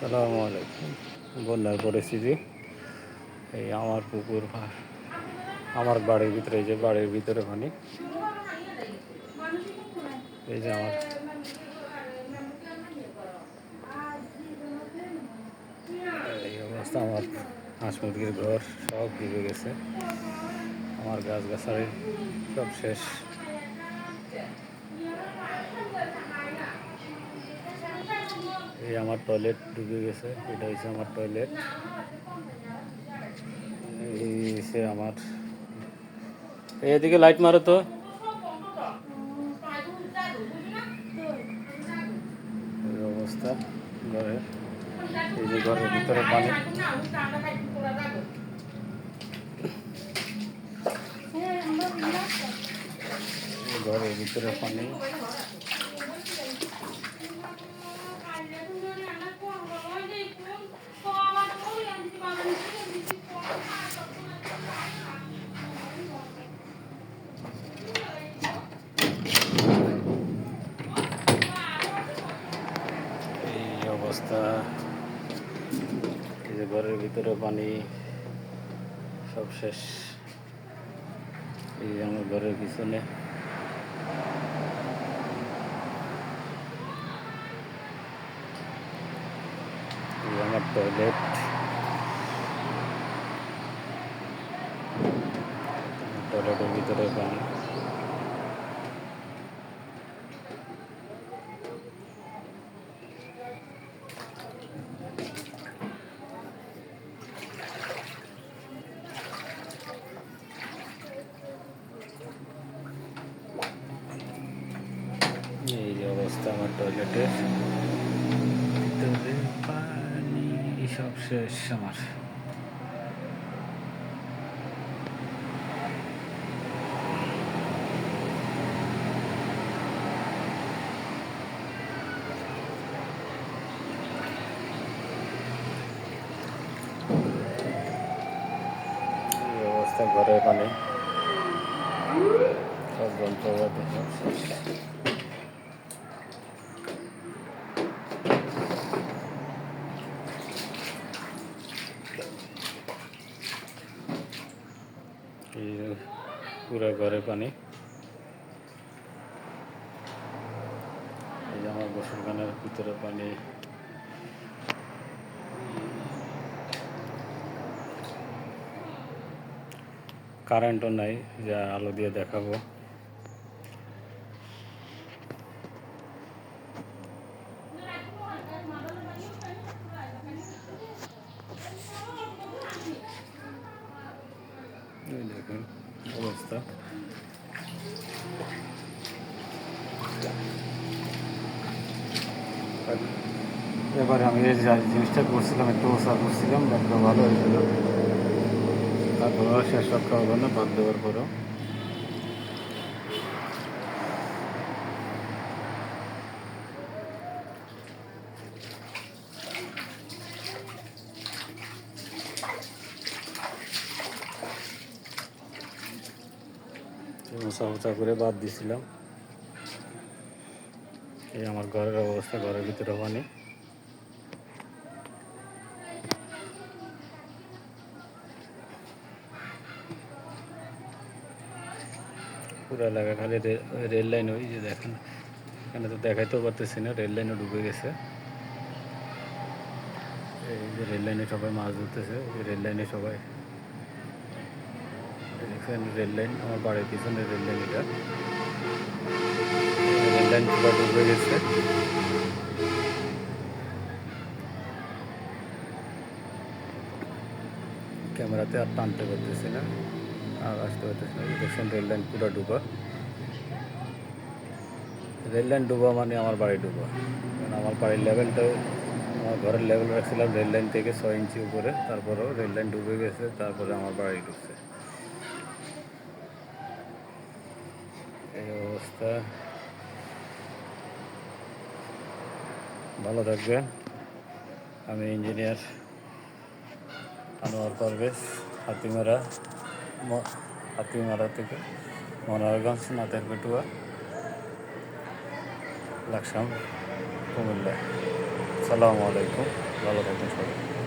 সালামু আলাইকুম। বন্যার পরিস্থিতি। এই আমার পুকুর, আমার বাড়ির ভিতরে, এই যে বাড়ির ভিতরে পানি। এই যে আমার এই অবস্থা আমার। হাঁস মুরগির ঘর সব ডুবে গেছে। আমার গাছ গাছালি সব শেষ। এই আমার টয়লেট ডুবে গেছে। এটা হচ্ছে আমার টয়লেট এই আমার। এদিকে লাইট মারো তো। অবস্থা ঘরের। এই যে ঘরের ভিতরে পানি। ঘরের ভিতরে পানি। যে ঘরের ভিতরে পানি সব শেষ। এই আমার ঘরের পিছনে। আমার টয়লেট টয়লেটের ভিতরে পানি এই যে অবস্থা আমার টয়লেটের ভিতরে পানি সব শেষ আমার। ঘরে পানি। সব যন্ত্রপাতি সব শেষ। এই পুরো ঘরে পানি। এই আমার গোসলখানার ভিতরে পানি। কারেন্টও নাই, যা আলো দিয়ে দেখাবো। এই দেখুন অবস্থা এবারে আমি এই যে জিনিসটা করছিলাম একটু ওষা করছিলাম ডাক্তার ভালো হয়েছিল তারপরেও শেষ রক্ষা হলো না বাদ দেওয়ার পরেও মোছা মোছা করে বাদ দিছিলাম। এই আমার ঘরের অবস্থা, ঘরের ভিতরে পানি পুরো এলাকা খালি রেল লাইন, ওই যে দেখেন। এখানে তো দেখাইতেও পারতেছি না, রেল লাইনও ডুবে গেছে। এই যে রেল লাইনে সবাই মাছ ধরতেছে রেল লাইনে সবাই এই দেখছেন রেল লাইন, আমার বাড়ির পিছনে রেল লাইন এটা। রেল লাইন পুরো ডুবে গেছে। ক্যামেরাতে আর টানতে পারতেছি না, আর আসতে পারতেছি না। দেখছেন, রেল লাইন পুরো ডুবা। রেল লাইন ডুবা মানে আমার বাড়ি ডুবা। কারণ আমার বাড়ির লেভেলটা, আমার ঘরের লেভেল রাখছিলাম রেল লাইন থেকে ছয় ইঞ্চি উপরে, তারপরেও রেল লাইন ডুবে গেছে, তারপরে আমার বাড়ি ঢুকছে। এই অবস্থা ভালো থাকবেন আমি ইঞ্জিনিয়ার আনোয়ার পারভেজ হাতিমারা হাতিমারা থেকে মনোহরগঞ্জ নাতের পেটুয়া লাকসাম কুমিল্লা সালামু আলাইকুম ভালো থাকবেন সবাই।